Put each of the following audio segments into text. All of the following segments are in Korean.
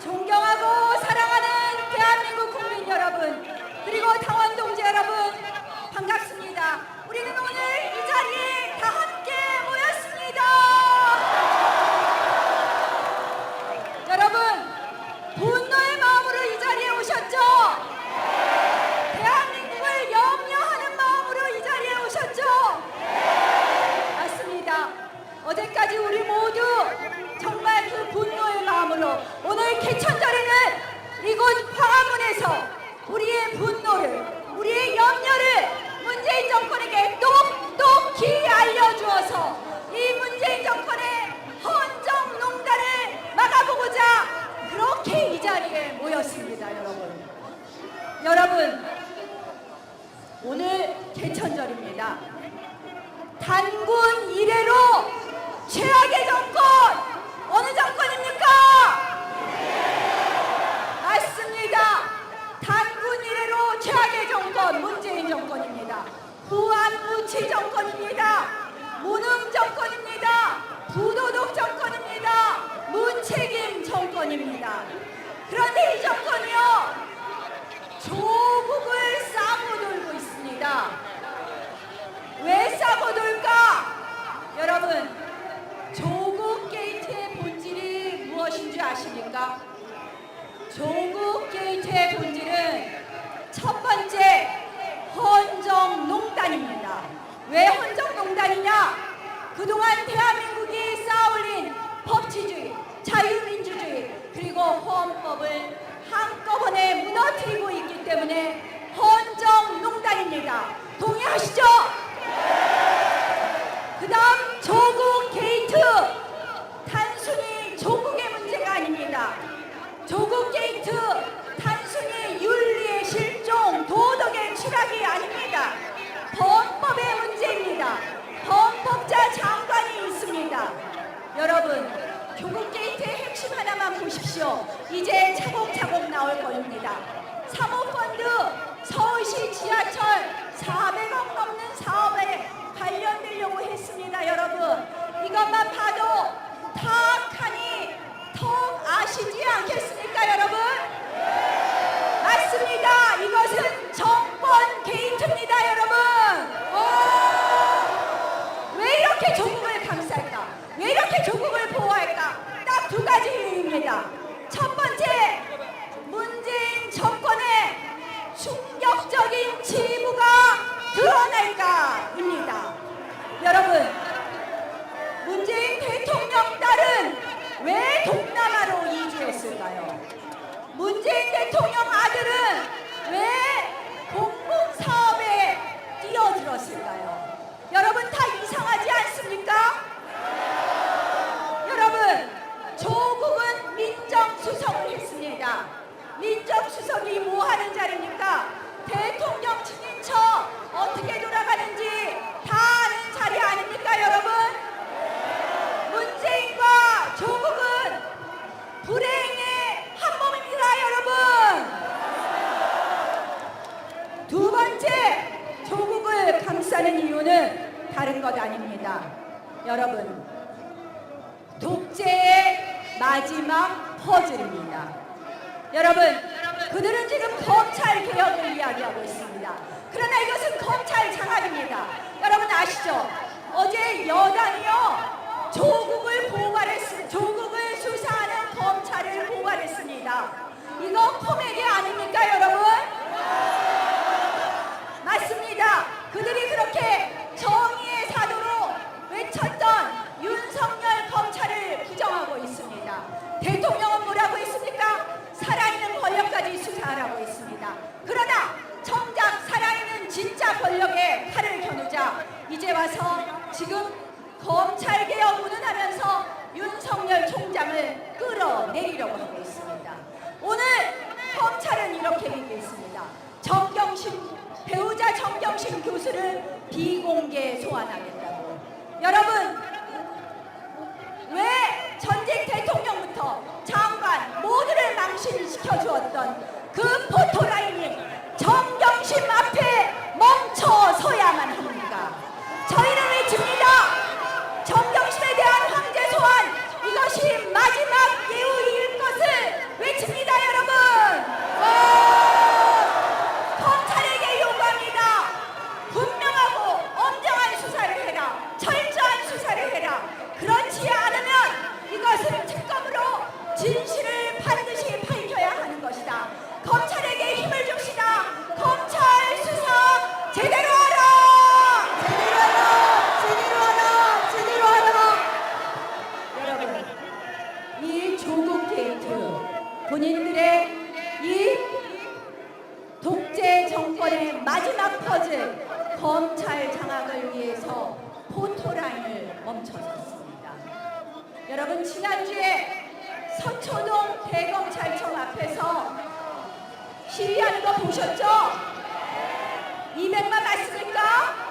존경하고 사랑하는 대한민국 국민 여러분, 그리고 당원 동지 여러분, 반갑습니다. 우리는 오늘 이 자리에 다 함께 모였습니다. 여러분, 분노의 마음으로 이 자리에 오셨죠? 대한민국을 염려하는 마음으로 이 자리에 오셨죠? 맞습니다. 어제까지 우리 모두 정말 그 분노 의 마음으로 오늘 개천절에는 이곳 광화문에서 우리의 분노를 우리의 염려를 문재인 정권에게 똑똑히 알려주어서 이 문재인 정권의 헌정 농단을 막아보고자 그렇게 이 자리에 모였습니다, 여러분. 여러분, 오늘 개천절입니다. 단군 이래로 최악의 정권 어느 정권입니까? 맞습니다. 단군 이래로 최악의 정권 문재인 정권입니다. 후한무치 정권입니다. 무능 정권입니다. 부도덕 정권입니다. 무책임 정권입니다. 그런데 이 정권이요 조국을 싸고 돌고 있습니다. 왜 싸고 돌까? 여러분, 조국 게이트의 본질이 무엇인 줄 아십니까? 조국 게이트의 본질은 첫 번째 헌정농단입니다. 왜 헌정농단이냐? 그동안 대한민국이 쌓아올린 법치주의, 자유민주주의, 그리고 헌법을 한꺼번에 무너뜨리고 있기 때문에 보십시오. 이제 차곡차곡 나올 겁니다. 사모펀드 서울시 지하철 400억 넘는 사업에 관련되려고 했습니다, 여러분. 이것만 봐도 턱하니 턱 아시지 않겠습니까, 여러분? 맞습니다. 이것은 정권 게이트입니다, 여러분. 왜 이렇게 조국을 감쌀까? 왜 이렇게 조국을 보호할까? 딱 두 가지 이유입니다. 첫 번째, 문재인 정권의 충격적인 치부가 드러날까입니다. 여러분, 문재인 대통령 딸은 왜 동남아로 이주했을까요? 문재인 대통령 아들은 왜 공공사업에 뛰어들었을까요? 여러분 다 이상하지 않습니까? 수석이 뭐 하는 자리입니까? 대통령 친인처 어떻게 돌아가는지 다 아는 자리 아닙니까 여러분? 문재인과 조국은 불행의 한 몸입니다 여러분 두 번째 조국을 감싸는 이유는 다른 것 아닙니다 여러분 독재의 마지막 퍼즐입니다. 여러분, 그들은 지금 검찰 개혁을 이야기하고 있습니다. 그러나 이것은 검찰 장악입니다. 여러분 아시죠? 어제 여당이요 조국을 고발했 조국을 수사하는 검찰을 고발했습니다. 이거 코미디 아닙니까, 여러분? 교수를 비공개 소환하겠다고. 여러분 왜 전직 대통령부터 장관 모두를 망신시켜 주었던 그 포토라인이 정경심 앞에 멈춰 서야만 합니까? 저희는 6월의 마지막 퍼즐 검찰 장악을 위해서 포토라인을 멈춰섰습니다. 여러분 지난주에 서초동 대검찰청 앞에서 시위하는 거 보셨죠? 200만 맞습니까?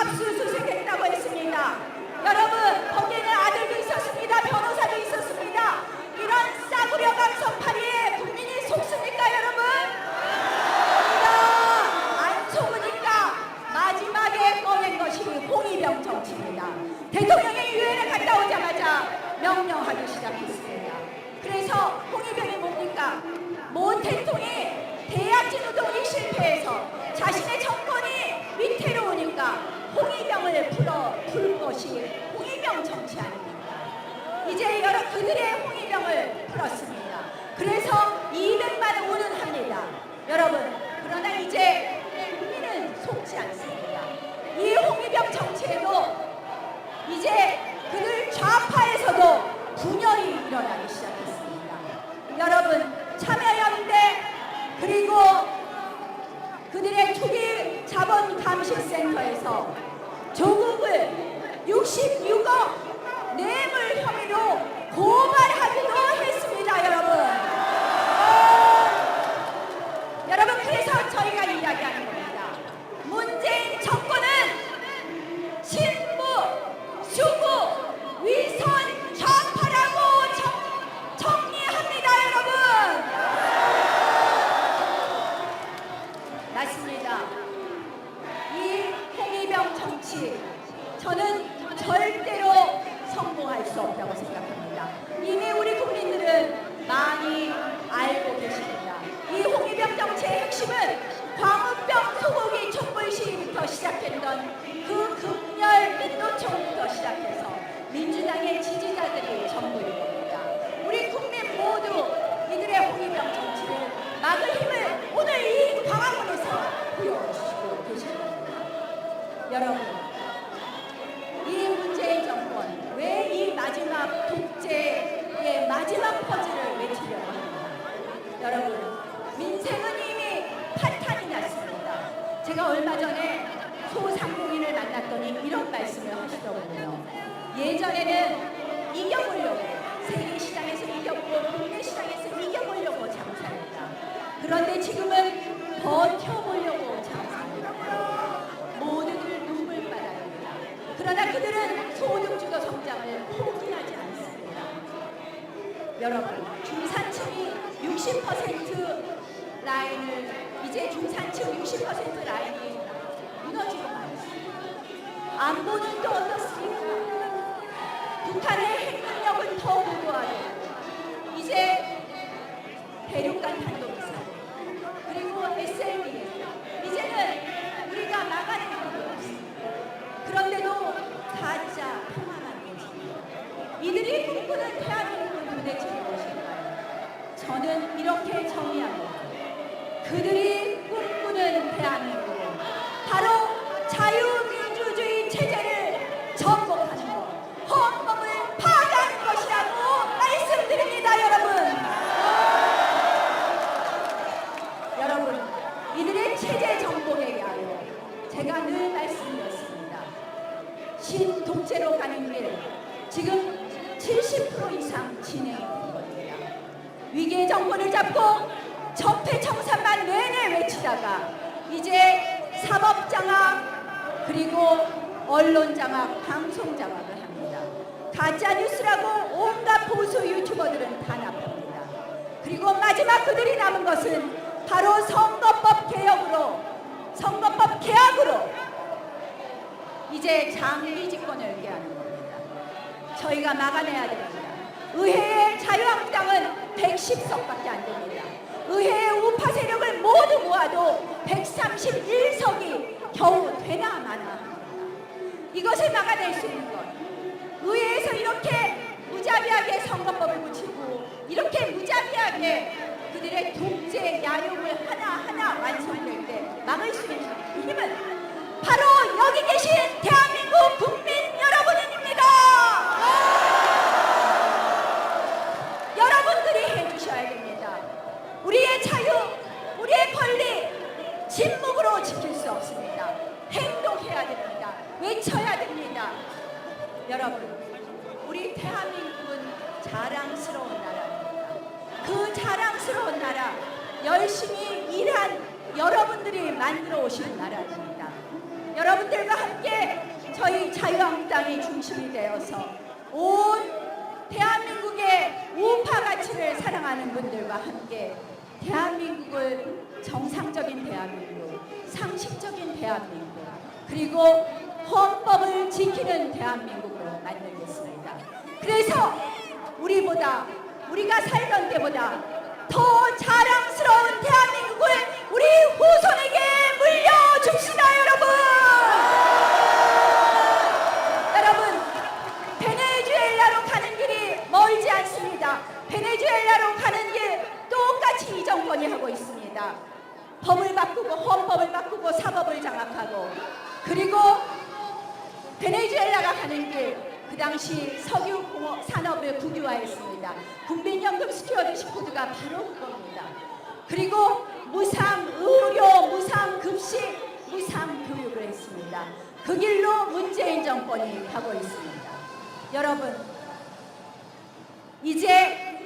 압수수색했다고 했습니다. 여러분 거기에는 아들도 있었습니다. 변호사도 있었습니다. 이런 싸구려 감성팔이에 국민이 속습니까 여러분? 안 속으니까 마지막에 꺼낸 것이 홍위병 정치입니다. 대통령이 유엔에 갔다 오자마자 명령하기 시작했습니다. 그래서 홍위병이 뭡니까? 모 대통령이 대약진 우동이 실패해서 자신의 위태로우니까 홍위병을 풀어 풀 것이 홍위병 정치 아닙니까? 이제 여러 그들의 홍위병을 풀었습니다. 그래서 200만 원은 합니다. 여러분, 그러나 이제 국민은 속지 않습니다. 이 홍위병 정치에도 이제 그들 좌파에서도 분열이 일어나기 시작했습니다. 여러분, 참여연대 그리고 그들의 투기 자본감시센터에서 조국을 66억 뇌물 혐의로 고발하기도 했습니다, 여러분. 그런데 지금은 버텨보려고 장사합니다. 모두들 눈물바다입니다. 그러나 그들은 소득주도 성장을 포기하지 않습니다. 여러분, 중산층이 60% 라인을 이제 중산층 60% 라인이 무너지고 말았습니다. 안보는 또 어떻습니까? 북한의 꿈꾸는 대한민국은 도대체 무엇일까요? 저는 이렇게 정의합니다. 그들이 사법 장악 그리고 언론 장악, 방송 장악을 합니다. 가짜 뉴스라고 온갖 보수 유튜버들은 단합합니다. 그리고 마지막 그들이 남은 것은 바로 선거법 개혁으로 선거법 개혁으로 이제 장기 집권을 얘기하는 겁니다. 저희가 막아내야 됩니다. 의회의 자유한국당은 110석밖에 안 됩니다. 의회의 우파 세력을 모두 모아도 131석이 겨우 되나 마나 합니다. 이것을 막아낼 수 있는 것. 의회에서 이렇게 무자비하게 선거법을 붙이고 이렇게 무자비하게 그들의 독재 야욕을 하나하나 완성될 때 막을 수 있는 힘은 바로 여기 계신 대한민국 국민 여러분입니다. 여러분들이 해주셔야 됩니다. 우리의 자유, 우리의 권리, 침묵으로 지킬 수 없습니다. 행동해야 됩니다. 외쳐야 됩니다. 여러분, 우리 대한민국은 자랑스러운 나라입니다. 그 자랑스러운 나라, 열심히 일한 여러분들이 만들어 오신 나라입니다. 여러분들과 함께 저희 자유한국당이 중심이 되어서 온 대한민국의 우파 가치를 사랑하는 분들과 함께 대한민국을 정상적인 대한민국, 상식적인 대한민국, 그리고 헌법을 지키는 대한민국으로 만들겠습니다. 그래서 우리보다 우리가 살던 때보다 더 자랑스러운 대한민국을 우리 후손에게 물려줍시다, 여러분! 여러분, 베네수엘라로 가는 길이 멀지 않습니다. 베네수엘라로 가는 길 똑같이 이 정권이 하고 있습니다. 법을 바꾸고 헌법을 바꾸고 사법을 장악하고 그리고 베네수엘라가 가는 길 그 당시 석유 산업을 국유화했습니다. 국민연금 스튜어드십 코드가 바로 그겁니다. 그리고 무상 의료, 무상 급식, 무상 교육을 했습니다. 그 길로 문재인 정권이 가고 있습니다. 여러분, 이제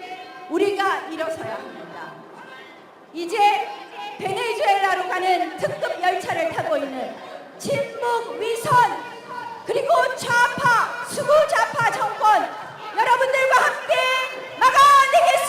우리가 일어서야 합니다. 이제 베네수엘라로 가는 특급 열차를 타고 있는 침묵 위선 그리고 좌파 수구 좌파 정권 여러분들과 함께 막아내겠습니다.